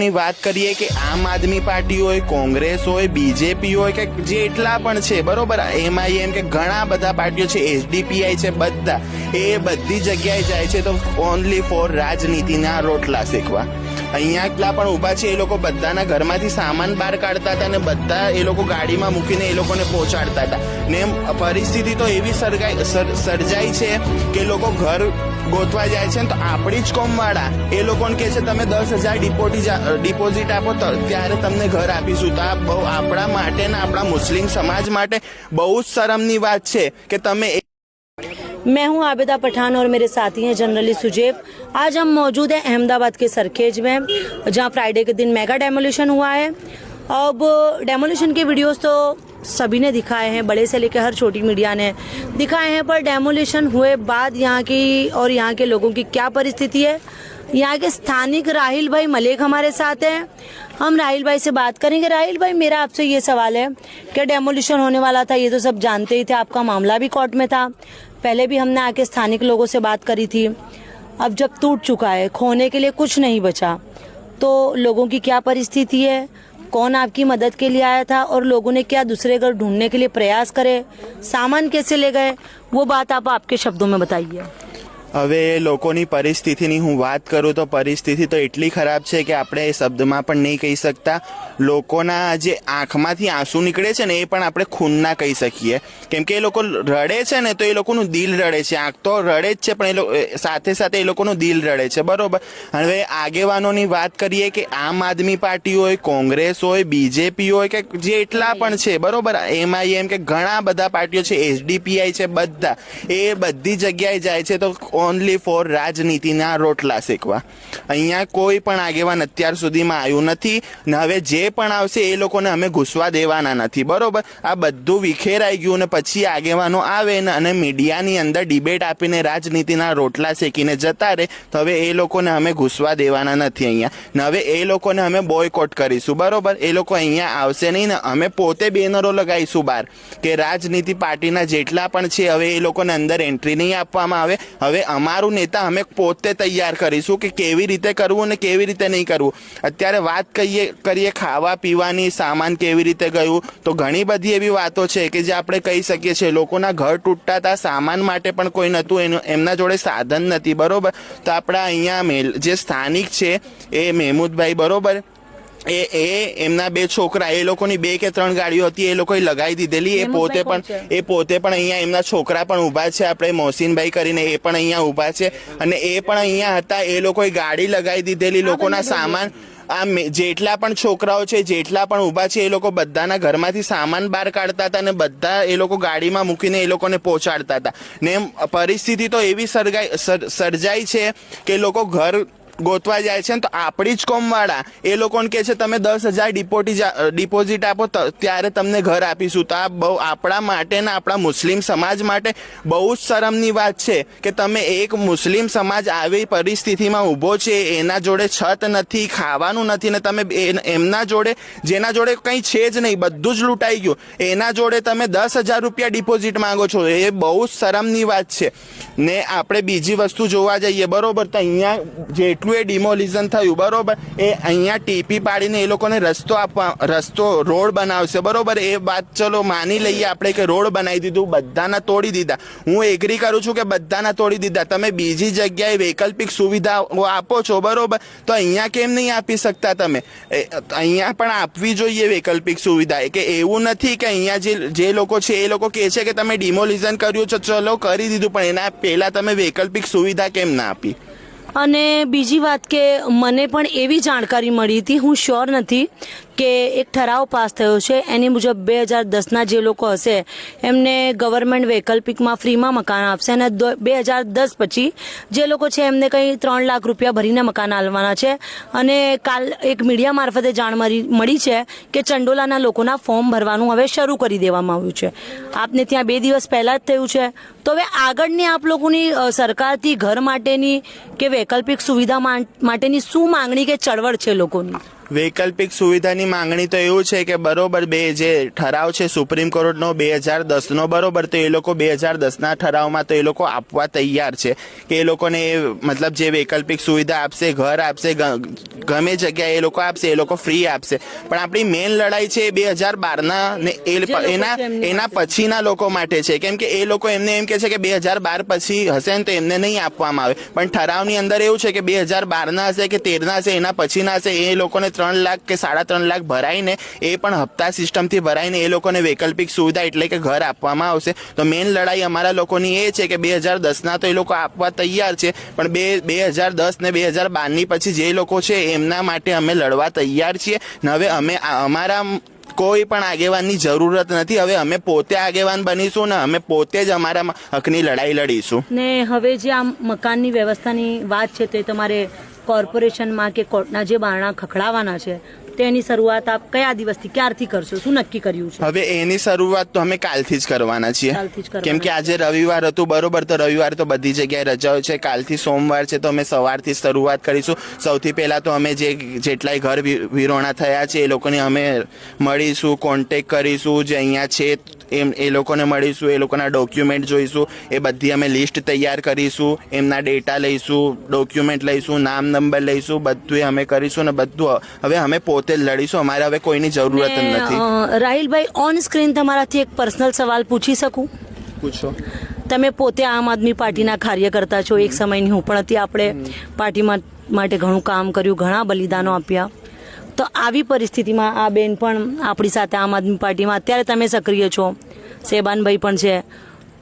ની વાત કરીએ કે આમ આદમી પાર્ટી હોય, કોંગ્રેસ હોય, બીજેપી હોય કે જેટલા પણ છે, બરોબર? એમઆઈએમ કે ઘણા બધા પાર્ટીઓ છે એસડીપીઆઈ છે, બધા. એ બધી જગ્યાએ જાય છે, તો ઓનલી ફોર રાજનીતિના રોટલા શીખવા અહીંયા એટલા પણ ઊભા છે, એ લોકો બધાના ઘરમાંથી સામાન બહાર કાઢતા હતા અને બધા એ લોકો ગાડીમાં મૂકીને એ લોકોને પહોંચાડતા હતા. ને એમ પરિસ્થિતિ તો એવી સર્જાઈ સર- સર્જાઈ છે કે લોકો ઘર ગોતવા જાય છે ને તો આપણી જ કોમવાળા એ લોકોને કહે છે, તમે દસ હજાર ડિપોઝિટ આપો તો ત્યારે તમને ઘર આપીશું. તો આ બહુ આપણા માટે ને આપણા મુસ્લિમ સમાજ માટે બહુ જ શરમની વાત છે કે તમે मैं हूँ आबिदा पठान और मेरे साथी हैं जनरली सुजेब। आज हम मौजूद हैं अहमदाबाद के सरखेज में, जहाँ फ्राइडे के दिन मेगा डेमोलिशन हुआ है। अब डेमोलिशन के वीडियोस तो सभी ने दिखाए हैं, बड़े से लेकर हर छोटी मीडिया ने दिखाए हैं, पर डेमोलिशन हुए बाद यहाँ की और यहाँ के लोगों की क्या परिस्थिति है? यहाँ के स्थानिक राहिल भाई मलिक हमारे साथ हैं। हम राहिल भाई से बात करेंगे। राहिल भाई, मेरा आपसे ये सवाल है कि डेमोलिशन होने वाला था, ये तो सब जानते ही थे, आपका मामला भी कोर्ट में था। पहले भी हमने आके स्थानिक लोगों से बात करी थी। अब जब टूट चुका है, खोने के लिए कुछ नहीं बचा। तो लोगों की क्या परिस्थिति है? कौन आपकी मदद के लिए आया था? और लोगों ने क्या दूसरे घर ढूँढने के लिए प्रयास करे? सामान कैसे ले गए? वो बात आप आपके शब्दों में बताइए। હવે લોકોની પરિસ્થિતિની હું વાત કરું તો પરિસ્થિતિ તો એટલી ખરાબ છે કે આપણે એ શબ્દમાં પણ નહીં કહી શકતા. લોકોના જે આંખમાંથી આંસુ નીકળે છે ને એ પણ આપણે ખૂનના કહી શકીએ. કેમ કે એ લોકો રડે છે ને તો એ લોકોનું દિલ રડે છે. આંખ તો રડે જ છે પણ એ લોકો સાથે સાથે એ લોકોનું દિલ રડે છે. બરોબર? હવે આગેવાનોની વાત કરીએ કે આમ આદમી પાર્ટી હોય, કોંગ્રેસ હોય, બીજેપી હોય કે જે એટલા પણ છે, બરોબર? એમઆઈએમ કે ઘણા બધા પાર્ટીઓ છે, એસડીપીઆઈ છે, બધા. એ બધી જગ્યાએ જાય છે તો ઓનલી ફોર રાજનીતિના રોટલા શેકવા. અહીંયા કોઈ પણ આગેવાન અત્યાર સુધીમાં આવ્યું નથી. ને હવે જે પણ આવશે એ લોકોને અમે ઘૂસવા દેવાના નથી. બરોબર? આ બધું વિખેરાઈ ગયું ને પછી આગેવાનો આવે ને અને મીડિયાની અંદર ડિબેટ આપીને રાજનીતિના રોટલા શેકીને જતા રહે, તો હવે એ લોકોને અમે ઘૂસવા દેવાના નથી અહીંયા. ને હવે એ લોકોને અમે બોયકોટ કરીશું. બરોબર? એ લોકો અહીંયા આવશે નહીં ને અમે પોતે બેનરો લગાવીશું બહાર. કે રાજનીતિ પાર્ટીના જેટલા પણ છે, હવે એ લોકોને અંદર એન્ટ્રી નહીં આપવામાં આવે. હવે અમારું નેતા અમે પોતે તૈયાર કરીશું કે કેવી રીતે કરવું અને કેવી રીતે નહીં કરવું. અત્યારે વાત કહીએ, કરીએ ખાવા પીવાની, સામાન કેવી રીતે ગયું, તો ઘણી બધી એવી વાતો છે કે જે આપણે કહી શકીએ છીએ. લોકોના ઘર તૂટતા હતા, સામાન માટે પણ કોઈ નહોતું, એનું, એમના જોડે સાધન નથી, બરાબર? તો આપણા અહીંયા જે સ્થાનિક છે એ મહેમૂદભાઈ, બરોબર? એ એ એમના બે છોકરા એ લોકોની બે કે ત્રણ ગાડીઓ હતી એ લોકોએ લગાવી દીધેલી. એ પોતે પણ એ પોતે પણ અહીંયા એમના છોકરા પણ ઊભા છે. આપણે મોહસિનભાઈ કરીને એ પણ અહીંયા ઊભા છે. અને એ પણ અહીંયા હતા. એ લોકોએ ગાડી લગાવી દીધેલી લોકોના સામાન. આ જેટલા પણ છોકરાઓ છે જેટલા પણ ઊભા છે એ લોકો બધાના ઘરમાંથી સામાન બહાર કાઢતા હતા અને બધા એ લોકો ગાડીમાં મૂકીને એ લોકોને પહોંચાડતા હતા. ને પરિસ્થિતિ તો એવી સર્જાઈ છે કે લોકો ઘર ગોતવા જાય છે તો આપણી જ કોમવાળા. એ લોકોને કહે છે, તમે દસ હજાર ડિપોઝિટ આપો ત્યારે તમને ઘર આપીશું. તો આ બહુ, આપણા માટે ને આપણા મુસ્લિમ સમાજ માટે બહુ જ શરમની વાત છે કે તમે એક મુસ્લિમ સમાજ આવી પરિસ્થિતિમાં ઊભો છે, એના જોડે છત નથી, ખાવાનું નથી ને તમે એમના જોડે, જેના જોડે કંઈ છે જ નહીં, બધું જ લૂંટાઈ ગયું. એના જોડે તમે દસ હજાર રૂપિયા ડિપોઝિટ માંગો છો, એ બહુ જ શરમની વાત છે. ને આપણે બીજી વસ્તુ જોવા જઈએ, બરોબર, તો અહીંયા જેટલું એ ડિમોલિઝન થયું, બરોબર? એ અહીંયા ટીપી પાડીને એ લોકોને રસ્તો આપવા, રસ્તો રોડ બનાવશે, બરોબર? એ વાત ચલો માની લઈએ આપણે કે રોડ બનાવી દીધું, બધાના તોડી દીધા. હું એગ્રી કરું છું કે બધાના તોડી દીધા. તમે બીજી જગ્યાએ વૈકલ્પિક સુવિધાઓ આપો છો, બરોબર? તો અહીંયા કેમ નહીં આપી શકતા તમે? અહીંયા પણ આપવી જોઈએ વૈકલ્પિક સુવિધા. કે એવું નથી કે અહીંયા જે જે લોકો છે, એ લોકો કહે છે કે તમે ડિમોલિઝન કર્યું છે, ચલો કરી દીધું, પણ એના પહેલાં તમે વૈકલ્પિક સુવિધા કેમ ના આપી? અને બીજી વાત કે મને પણ એવી જાણકારી મળી હતી હું શ્યોર નથી કે એક ઠરાવ પાસ થયો છે. એની મુજબ બે હજાર દસના જે લોકો હશે, એમને ગવર્મેન્ટ વૈકલ્પિકમાં ફ્રીમાં મકાન આપશે અને બે હજાર દસ પછી જે લોકો છે એમને કંઈ ત્રણ લાખ રૂપિયા ભરીને મકાન આલવાના છે. અને કાલ એક મીડિયા મારફતે જાણ મળી છે કે ચંડોલાના લોકોના ફોર્મ ભરવાનું હવે શરૂ કરી દેવામાં આવ્યું છે. આપને ત્યાં બે દિવસ પહેલાં જ થયું છે. તો હવે આગળની આપ લોકોની સરકારથી ઘર માટેની કે વૈકલ્પિક સુવિધા માટેની શું માંગણી કે ચળવળ છે લોકોની? વૈકલ્પિક સુવિધાની માંગણી તો એવું છે કે બરોબર બે જે ઠરાવ છે સુપ્રીમ કોર્ટનો બે હજાર દસનો બરોબર તો એ લોકો બે હજાર દસના ઠરાવમાં તો એ લોકો આપવા તૈયાર છે કે એ લોકોને મતલબ જે વૈકલ્પિક સુવિધા આપશે ઘર આપશે ગમે જગ્યાએ એ લોકો આપશે એ લોકો ફ્રી આપશે. પણ આપણી મેન લડાઈ છે એ બે હજાર બારના ને એના એના પછીના લોકો માટે છે. કેમ કે એ લોકો એમને એમ કે છે કે બે હજાર બાર પછી હશે ને તો એમને નહીં આપવામાં આવે. પણ ઠરાવની અંદર એવું છે કે બે હજાર બારના હશે કે તેરના હશે એના પછીના હશે એ લોકોને ત્રણ લાખ કે સાડા ત્રણ લાખ ભરાઈને એ પણ હપ્તા સિસ્ટમથી ભરાઈને એ લોકોને વૈકલ્પિક સુવિધા એટલે કે ઘર આપવામાં આવશે. તો મેઇન લડાઈ અમારા લોકોની એ છે કે બે હજાર દસના તો એ લોકો આપવા તૈયાર છે, પણ બે બે હજાર દસ ને બે હજાર બારની પછી જે લોકો છે એમના માટે અમે લડવા તૈયાર છીએ. હવે અમે અમારા કોઈ પણ આગેવાનની જરૂરત નથી. હવે અમે પોતે આગેવાન બનીશું ને અમે પોતે જ અમારા હકની લડાઈ લડીશું. ને હવે જે આ મકાનની વ્યવસ્થાની વાત છે તે તમારે કોર્પોરેશનમાં કે કોર્ટના જે બારણા ખખડાવવાના છે તેની શરૂઆત આપ કયા દિવસથી ક્યારથી કરશો? શું નક્કી કર્યું છે? હવે એની શરૂઆત તો અમે કાલથી જ કરવાના છીએ. કેમ કે આજે રવિવાર હતું બરોબર તો રવિવાર તો બધી જગ્યાએ રજાઓ છે. કાલથી સોમવાર છે તો અમે સવારથી શરૂઆત કરીશું. સૌથી પહેલા તો અમે જે જેટલાય ઘર વિરોણા થયા છે એ લોકોને અમે મળીશું કોન્ટેક કરીશું. જે અહીંયા છે એમ એ લોકોને મળીશું એ લોકોના ડોક્યુમેન્ટ જોઈશું એ બધી અમે લિસ્ટ તૈયાર કરીશું એમના ડેટા લઈશું ડોક્યુમેન્ટ લઈશું નામ નંબર લઈશું બધું અમે કરીશું ને બધું હવે અમે પોતે જ લડીશું અમારે હવે કોઈની જરૂરત નથી. રાહિલભાઈ ઓન સ્ક્રીન તમારાથી એક પર્સનલ સવાલ પૂછી શકું? પૂછો. તમે પોતે આમ આદમી પાર્ટીના કાર્યકર્તા છો એક સમયની હું પણ હતી આપણે પાર્ટીમાં માટે ઘણું કામ કર્યું ઘણા બલિદાનો આપ્યા. તો આવી પરિસ્થિતિમાં આ બેન પણ આપણી સાથે આમ આદમી પાર્ટીમાં અત્યારે તમે સક્રિય છો. સેબાનભાઈ પણ છે.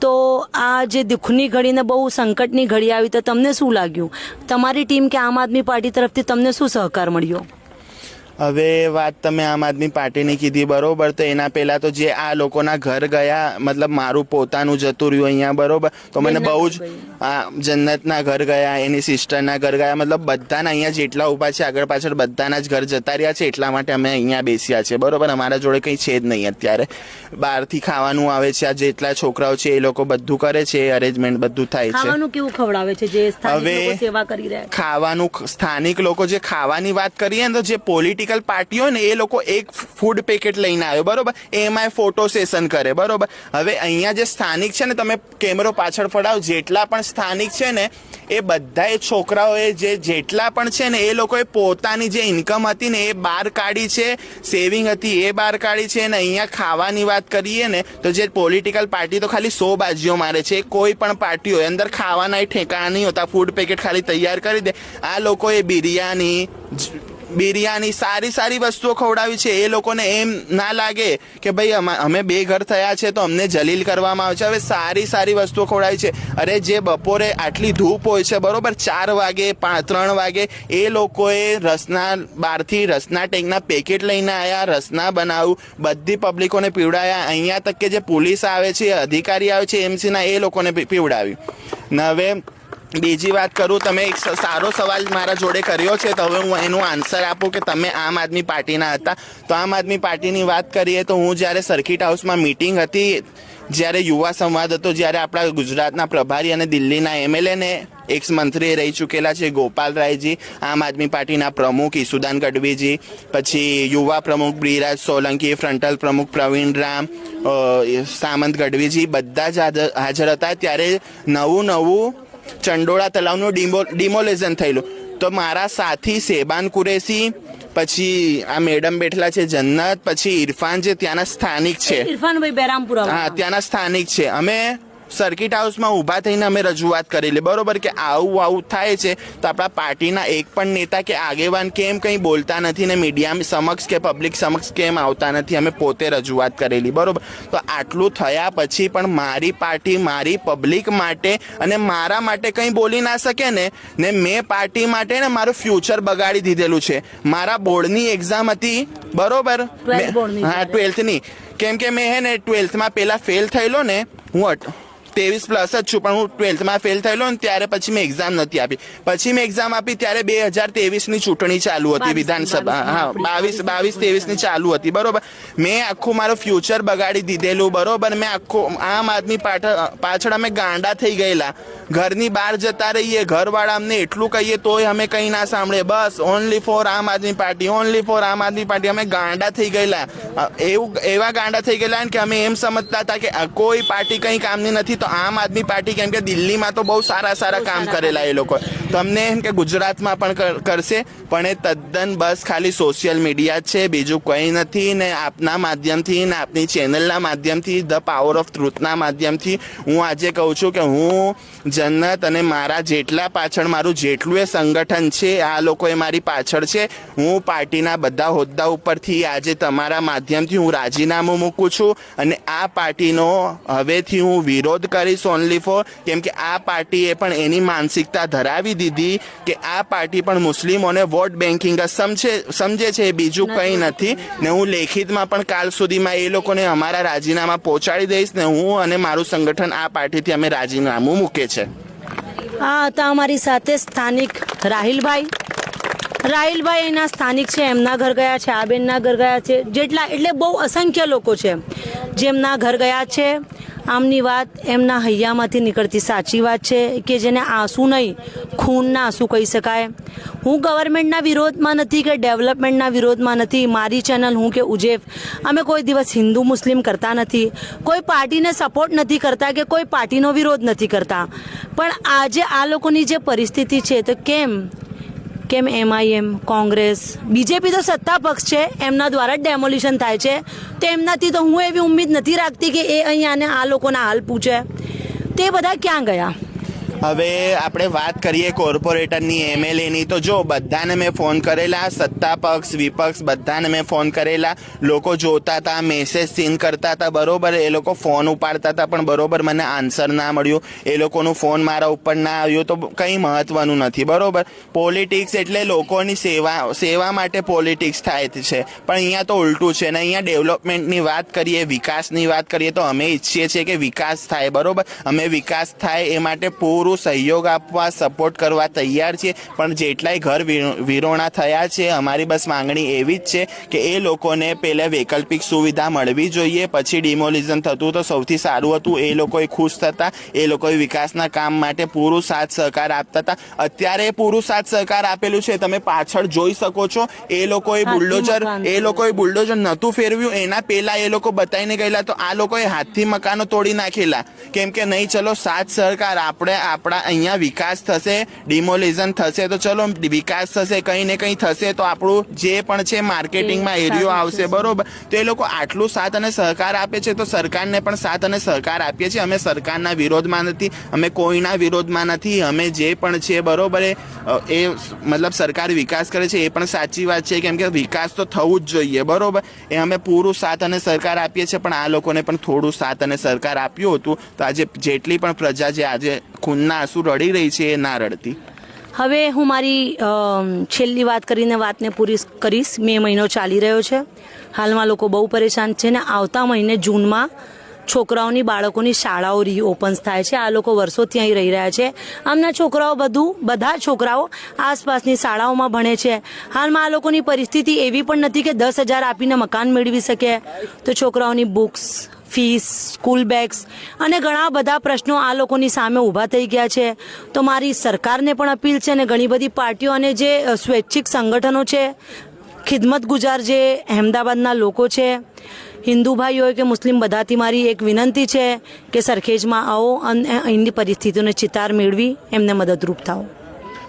તો આ જે દુઃખની ઘડીને બહુ સંકટની ઘડી આવી તો તમને શું લાગ્યું? તમારી ટીમ કે આમ આદમી પાર્ટી તરફથી તમને શું સહકાર મળ્યો? હવે વાત તમે આમ આદમી પાર્ટીની કીધી બરોબર? તો એના પહેલા તો જે આ લોકોના ઘર ગયા મતલબ મારું પોતાનું જતું રહ્યું અહીંયા બરોબર? તો મને બહુ જ આ જન્નતના ઘર ગયા એની સિસ્ટરના ઘર ગયા મતલબ બધાના અહીંયા જેટલા ઊભા છે આગળ પાછળ બધાના જ ઘર જતા રહ્યા છે એટલા માટે અમે અહીંયા બેસ્યા છે બરોબર? અમારા જોડે કંઈ છે જ નહીં અત્યારે. બહારથી ખાવાનું આવે છે આ જેટલા છોકરાઓ છે એ લોકો બધું કરે છે અરેન્જમેન્ટ બધું થાય છે. ખાવાનું કેવું ખવડાવે છે જે સ્થાનિક હવે- લોકો સેવા કરી રહ્યા ખાવાનું સ્થાનિક લોકો જે ખાવાની વાત કરીએ ને તો જે પોલિટિકલ પાર્ટી હોય ને, એ લોકો એક ફૂડ પેકેટ લઈને આવ્યો, બરોબર? એમાં ફોટો સેશન કરે, બરોબર? હવે અહીંયા જે સ્થાનિક છે ને, તમે કેમેરો પાછળ ફડાવો, જેટલા પણ સ્થાનિક છે ને, એ બધાએ છોકરાઓએ જે જેટલા પણ છે ને, એ લોકોએ પોતાની જે ઇન્કમ હતી ને, એ બહાર કાઢી છે સેવિંગ હતી, એ બહાર કાઢી છે, ને અહીંયા ખાવાની વાત કરીએ ને, તો જે પોલિટિકલ પાર્ટી તો ખાલી સો બાજીઓ મારે છે, કોઈ પણ પાર્ટી હોય, અંદર ખાવાના ઠેકાણા નહીં હોતા ફૂડ પેકેટ ખાલી તૈયાર કરી દે. આ લોકોએ બિરયાની બિરયાની સારી સારી વસ્તુઓ ખવડાવી છે. એ લોકોને એમ ના લાગે કે ભાઈ અમા- બે ઘર થયા છે તો અમને જલીલ કરવામાં આવે છે. હવે સારી સારી વસ્તુઓ ખવડાવી છે. અરે જે બપોરે આટલી ધૂપ હોય છે, બરોબર? ચાર વાગે પાંચ ત્રણ વાગે, એ લોકોએ રસના બહારથી, રસના ટેન્કના પેકેટ લઈને આવ્યા રસના બનાવ્યું બધી પબ્લિકોને પીવડાવ્યા અહીંયા તક કે જે પોલીસ આવે છે, અધિકારી આવે છે, એમસીના, એ લોકોને પીવડાવ્યું ને હવે બીજી વાત કરું, તમે એક સારો સવાલ મારા જોડે કર્યો છે, તો હવે હું એનું આન્સર આપું કે તમે આમ આદમી પાર્ટીના હતા. તો આમ આદમી પાર્ટીની વાત કરીએ તો હું જ્યારે સર્કિટ હાઉસમાં મિટિંગ હતી, જ્યારે યુવા સંવાદ હતો, જ્યારે આપણા ગુજરાતના પ્રભારી અને દિલ્હીના એમએલએ ને એક્સ મંત્રી રહી ચૂકેલા છે, ગોપાલ રાયજી, આમ આદમી પાર્ટીના પ્રમુખ ઈસુદાન ગઢવીજી, પછી યુવા પ્રમુખ બ્રિરાજ સોલંકી ફ્રન્ટલ પ્રમુખ પ્રવીણ રામ સામંત ગઢવીજી, બધા જ હાજર હતા. ત્યારે નવું નવું ચંડોળા તલાવનું ડિમો ડિમોલેશન થયેલું. તો મારા સાથી સેબાન કુરેશી પછી આ મેડમ બેઠલા છે જન્નત પછી ઇરફાન જે ત્યાંના સ્થાનિક છે. ઇરફાનભાઈ બેરામપુરા હા ત્યાંના સ્થાનિક છે. અમે સર્કિટ હાઉસમાં ઊભા થઈને અમે રજૂઆત કરેલી. બરોબર કે આવું આવું થાય છે તો આપણા પાર્ટીના એક પણ નેતા કે આગેવાન કેમ કંઈ બોલતા નથી ને મીડિયા સમક્ષ કે પબ્લિક સમક્ષ કેમ આવતા નથી અમે પોતે રજૂઆત કરેલી. બરોબર? તો આટલું થયા પછી પણ મારી પાર્ટી મારી પબ્લિક માટે અને મારા માટે કંઈ બોલી ના શકે ને ને મેં પાર્ટી માટે ને મારું ફ્યુચર બગાડી દીધેલું છે. મારા બોર્ડની એક્ઝામ હતી બરોબર? હા ટ્વેલ્થની કેમ કે મેં હે ને ટ્વેલ્થમાં પહેલાં ફેલ થયેલો ને હું અટ- ત્રેવીસ પ્લસ જ છું પણ હું ટ્વેલ્થમાં ફેલ થયેલો ને ત્યારે પછી મેં એક્ઝામ નથી આપી. પછી મેં એક્ઝામ આપી ત્યારે બે હજારની ચૂંટણી ચાલુ હતી વિધાનસભા. હા બાવીસ બાવીસ ત્રેવીસની ચાલુ હતી બરોબર. મેં આખું મારું ફ્યુચર બગાડી દીધેલું બરોબર. મેં આખું આમ આદમી પાછળ પાછળ અમે ગાંડા થઈ ગયેલા. ઘરની બહાર જતા રહીએ ઘરવાળા અમને એટલું કહીએ તોય અમે કંઈ ના સાંભળે. બસ ઓનલી ફોર આમ આદમી પાર્ટી ઓનલી ફોર આમ આદમી પાર્ટી. અમે ગાંડા થઈ ગયેલા. એવું એવા ગાંડા થઈ ગયેલા કે અમે એમ સમજતા હતા કે કોઈ પાર્ટી કંઈ કામની નથી તો આમ આદમી પાર્ટી કેમ કે દિલ્હીમાં તો બહુ સારા સારા કામ કરેલા એ લોકો તમને એમ કે ગુજરાતમાં પણ કરશે, પણ એ તદ્દન બસ ખાલી સોશિયલ મીડિયા છે, બીજું કંઈ નથી ને આપના માધ્યમથી ને આપની ચેનલના માધ્યમથી ધ પાવર ઓફ ટ્રુથના માધ્યમથી. હું આજે કહું છું કે હું, જન્નત અને મારા જેટલા પાછળ મારું જેટલું એ સંગઠન છે, આ લોકો એ મારી પાછળ છે. હું પાર્ટીના બધા હોદ્દા ઉપરથી આજે તમારા માધ્યમથી હું રાજીનામું મૂકું છું અને આ પાર્ટીનો હવેથી હું વિરોધ કરીશ ઓનલી ફોર કેમ કે આ પાર્ટીએ પણ એની માનસિકતા ધરાવી દીધી કે આ પાર્ટી પણ મુસ્લિમોને વોટ બેન્કિંગ જ સમજે સમજે છે બીજું કંઈ નથી. ને હું લેખિતમાં પણ કાલ સુધીમાં એ લોકોને અમારા રાજીનામા પહોંચાડી દઈશ ને હું અને મારું સંગઠન આ પાર્ટીથી અમે રાજીનામું મૂકે છે. આ હતા અમારી સાથે સ્થાનિક રાહિલભાઈ. રાહિલભાઈ એના સ્થાનિક છે એમના ઘર ગયા છે આ બેનના ઘર ગયા છે જેટલા એટલે બહુ અસંખ્ય લોકો છે. જેમના ઘર ગયા છે આમની વાત એમના હૈયામાંથી નીકળતી સાચી વાત છે કે જેને આંસુ નહીં, ખૂનના આંસુ કહી શકાય. હું ગવર્મેન્ટના વિરોધમાં નથી કે ડેવલપમેન્ટના વિરોધમાં નથી. મારી ચેનલ હું કે ઉજેફ. અમે કોઈ દિવસ હિન્દુ, મુસ્લિમ કરતા નથી. કોઈ પાર્ટીને સપોર્ટ નથી કરતા કે કોઈ પાર્ટીનો વિરોધ નથી કરતા. પણ આજે આ લોકોની જે પરિસ્થિતિ છે તો કેમ? કેમ એમઆઈએમ કોંગ્રેસ બીજેપી તો સત્તા પક્ષ છે, એમના દ્વારા જ ડેમોલિશન થાય છે. તો એમનાથી તો હું એવી ઉમ્મીદ નથી રાખતી કે એ અહીંયાને આ લોકોના હાલ પૂછે. તે બધા ક્યાં ગયા? હવે આપણે વાત કરીએ કોર્પોરેટરની એમએલએની તો જો, બધાને મેં ફોન કરેલા સત્તા પક્ષ વિપક્ષ, બધાને મેં ફોન કરેલા. લોકો જોતા હતા મેસેજ સીન કરતા હતા, બરોબર. એ લોકો ફોન ઉપાડતા હતા, પણ બરોબર મને આન્સર ના મળ્યું. એ લોકોનું ફોન મારા ઉપર ના આવ્યો, તો કંઈ મહત્વનું નથી, બરોબર. પોલિટિક્સ એટલે લોકોની સેવા સેવા માટે પોલિટિક્સ થાય છે. પણ અહીંયા તો ઉલટું છે ને, અહીંયા ડેવલપમેન્ટની વાત કરીએ, વિકાસની વાત કરીએ, તો અમે ઈચ્છીએ છીએ કે વિકાસ થાય, બરોબર. અમે વિકાસ થાય એ માટે પૂરું સહયોગ આપવા સપોર્ટ કરવા તૈયાર છીએ પણ જેટલાય ઘર વિરોણા થયા છે અમારી બસ માંગણી એવી જ છે કે એ લોકોને પહેલાં વૈકલ્પિક સુવિધા મળવી જોઈએ. પછી ડિમોલિઝન થતું તો સૌથી સારું હતું. એ લોકોએ ખુશ થતા એ લોકોએ વિકાસના કામ માટે પૂરું સાથ સહકાર આપતા હતા. અત્યારે પૂરું સાથ સહકાર આપેલું છે તમે પાછળ જોઈ શકો છો. એ લોકોએ બુલડોઝર એ લોકોએ બુલડોઝર નહોતું ફેરવ્યું. એના પહેલા એ લોકો બતાવીને ગયેલા તો આ લોકોએ હાથથી મકાનો તોડી નાખેલા. કેમ કે નહીં ચલો સાથ સહકાર આપણે આપણા અહીંયા વિકાસ થશે ડિમોલિઝન થશે તો ચલો વિકાસ થશે કંઈ ને કંઈ થશે તો આપણું જે પણ છે માર્કેટિંગમાં એરિયો આવશે. બરોબર? તો એ લોકો આટલું સાથ અને સહકાર આપે છે તો સરકારને પણ સાથ અને સહકાર આપીએ છીએ. અમે સરકારના વિરોધમાં નથી અમે કોઈના વિરોધમાં નથી અમે જે પણ છે બરોબર એ? એ મતલબ સરકાર વિકાસ કરે છે એ પણ સાચી વાત છે કેમ કે વિકાસ તો થવું જ જોઈએ બરોબર? એ અમે પૂરું સાથ અને સરકાર આપીએ છીએ પણ આ લોકોને પણ થોડું સાથ અને સરકાર આપ્યું હતું. તો આજે જેટલી પણ પ્રજા જે આજે ખૂનના આંસુ રડી રહી છે ના રડતી. હવે હું મારી છેલ્લી વાત કરીને વાતને પૂરી કરીશ. મે મહિનો ચાલી રહ્યો છે. હાલમાં લોકો બહુ પરેશાન છે ને આવતા મહિને જૂનમાં છોકરાઓની બાળકોની શાળાઓ રીઓપન્સ થાય છે. આ લોકો વર્ષોથી અહીં રહી રહ્યા છે. આમના છોકરાઓ બધું, બધા છોકરાઓ આસપાસની શાળાઓમાં ભણે છે. હાલમાં આ લોકોની પરિસ્થિતિ એવી પણ નથી કે દસ હજાર આપીને મકાન મેળવી શકે. તો છોકરાઓની બુક્સ ફીસ સ્કૂલ બેગ્સ અને ઘણા બધા પ્રશ્નો આ લોકોની સામે ઊભા થઈ ગયા છે. તો મારી સરકારને પણ અપીલ છે અને ઘણી બધી પાર્ટીઓ અને જે સ્વૈચ્છિક સંગઠનો છે ખિદમત ગુજાર જે અહેમદાબાદના લોકો છે, હિન્દુ ભાઈ કે મુસ્લિમ બધાથી મારી એક વિનંતી છે કે સરખેજમાં આવો અને અહીંની પરિસ્થિતિઓને ચિતાર મેળવી, એમને મદદરૂપ થાઓ.